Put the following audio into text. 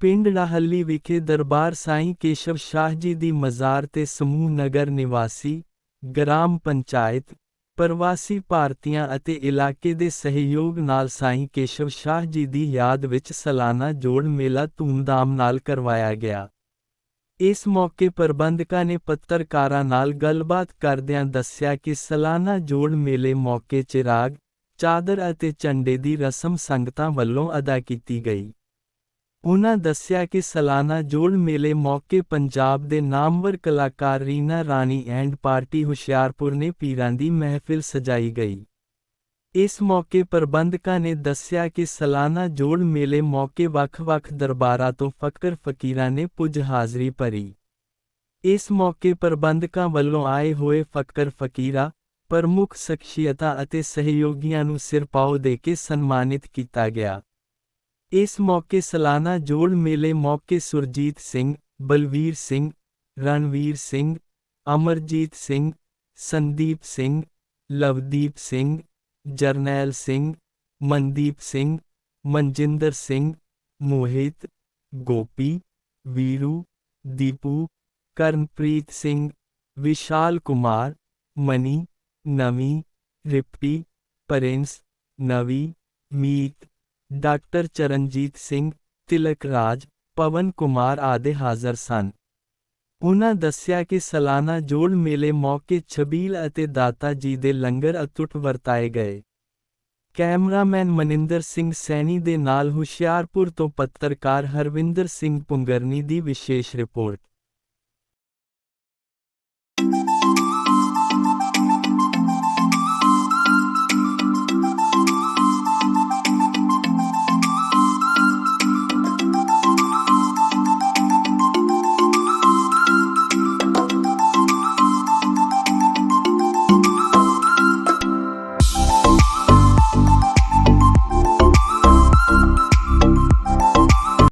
ਪਿੰਡ ਡਾਹਲੀ ਵਿਖੇ ਦਰਬਾਰ ਸਾਈਂ ਕੇਸ਼ਵ ਸ਼ਾਹ ਜੀ ਦੀ ਮਜ਼ਾਰ ਤੇ ਸਮੂਹ ਨਗਰ ਨਿਵਾਸੀ, ਗ੍ਰਾਮ ਪੰਚਾਇਤ, ਪ੍ਰਵਾਸੀ ਭਾਰਤੀਆਂ ਅਤੇ ਇਲਾਕੇ ਦੇ ਸਹਿਯੋਗ ਨਾਲ ਸਾਈਂ ਕੇਸ਼ਵ ਸ਼ਾਹ ਜੀ ਦੀ ਯਾਦ ਵਿੱਚ ਸਾਲਾਨਾ ਜੋੜ ਮੇਲਾ ਧੂਮਧਾਮ ਨਾਲ ਕਰਵਾਇਆ ਗਿਆ। ਇਸ ਮੌਕੇ ਪ੍ਰਬੰਧਕਾਂ ਨੇ ਪੱਤਰਕਾਰਾਂ ਨਾਲ ਗੱਲਬਾਤ ਕਰਦਿਆਂ ਦੱਸਿਆ ਕਿ ਸਾਲਾਨਾ ਜੋੜ ਮੇਲੇ ਮੌਕੇ ਚਿਰਾਗ ਚਾਦਰ ਅਤੇ ਝੰਡੇ ਦੀ ਰਸਮ ਸੰਗਤਾਂ ਵੱਲੋਂ ਅਦਾ ਕੀਤੀ ਗਈ। ਉਨ੍ਹਾਂ ਦੱਸਿਆ ਕਿ ਸਾਲਾਨਾ ਜੋੜ ਮੇਲੇ ਮੌਕੇ ਪੰਜਾਬ ਦੇ ਨਾਮਵਰ ਕਲਾਕਾਰ ਰੀਨਾ ਰਾਣੀ ਐਂਡ ਪਾਰਟੀ ਹੁਸ਼ਿਆਰਪੁਰ ਨੇ ਪੀਰਾਂ ਦੀ ਮਹਿਫਿਲ ਸਜਾਈ ਗਈ। ਇਸ ਮੌਕੇ ਪ੍ਰਬੰਧਕਾਂ ਨੇ ਦੱਸਿਆ ਕਿ ਸਾਲਾਨਾ ਜੋੜ ਮੇਲੇ ਮੌਕੇ ਵੱਖ-ਵੱਖ ਦਰਬਾਰਾਂ ਤੋਂ ਫਕਰ ਫਕੀਰਾਂ ਨੇ ਪੁੱਜ ਹਾਜ਼ਰੀ ਭਰੀ। ਇਸ ਮੌਕੇ ਪ੍ਰਬੰਧਕਾਂ ਵੱਲੋਂ ਆਏ ਹੋਏ ਫਕਰ ਫਕੀਰਾ, ਪ੍ਰਮੁੱਖ ਸ਼ਖਸੀਅਤਾਂ ਅਤੇ ਸਹਿਯੋਗੀਆਂ ਨੂੰ ਸਿਰਪਾਓ ਦੇ ਕੇ ਸਨਮਾਨਿਤ ਕੀਤਾ ਗਿਆ। ਇਸ ਮੌਕੇ ਸਾਲਾਨਾ ਜੋੜ ਮੇਲੇ ਮੌਕੇ ਸੁਰਜੀਤ ਸਿੰਘ ਬਲਵੀਰ ਸਿੰਘ ਰਣਵੀਰ ਸਿੰਘ ਅਮਰਜੀਤ ਸਿੰਘ ਸੰਦੀਪ ਸਿੰਘ ਲਵਦੀਪ ਸਿੰਘ ਜਰਨੈਲ ਸਿੰਘ ਮਨਦੀਪ ਸਿੰਘ ਮਨਜਿੰਦਰ ਸਿੰਘ ਮੋਹਿਤ ਗੋਪੀ ਵੀਰੂ ਦੀਪੂ ਕਰਨਪ੍ਰੀਤ ਸਿੰਘ ਵਿਸ਼ਾਲ ਕੁਮਾਰ ਮਨੀ ਨਵੀ ਰਿਪਟੀ ਪ੍ਰਿੰਸ ਨਵੀ ਮੀਤ ਡਾਕਟਰ ਚਰਨਜੀਤ ਸਿੰਘ, ਤਿਲਕ ਰਾਜ, ਪਵਨ ਕੁਮਾਰ ਆਦਿ ਹਾਜ਼ਰ ਸਨ। ਉਹਨਾਂ ਦੱਸਿਆ ਕਿ ਸਾਲਾਨਾ ਜੋੜ ਮੇਲੇ ਮੌਕੇ ਛਬੀਲ ਅਤੇ ਦਾਤਾ ਜੀ ਦੇ ਲੰਗਰ ਅਤੁੱਟ ਵਰਤਾਏ ਗਏ। ਕੈਮਰਾਮੈਨ ਮਨਿੰਦਰ ਸਿੰਘ ਸੈਣੀ ਦੇ ਨਾਲ ਹੁਸ਼ਿਆਰਪੁਰ ਤੋਂ ਪੱਤਰਕਾਰ ਹਰਵਿੰਦਰ ਸਿੰਘ ਪੁੰਗਰਨੀ ਦੀ ਵਿਸ਼ੇਸ਼ ਰਿਪੋਰਟ।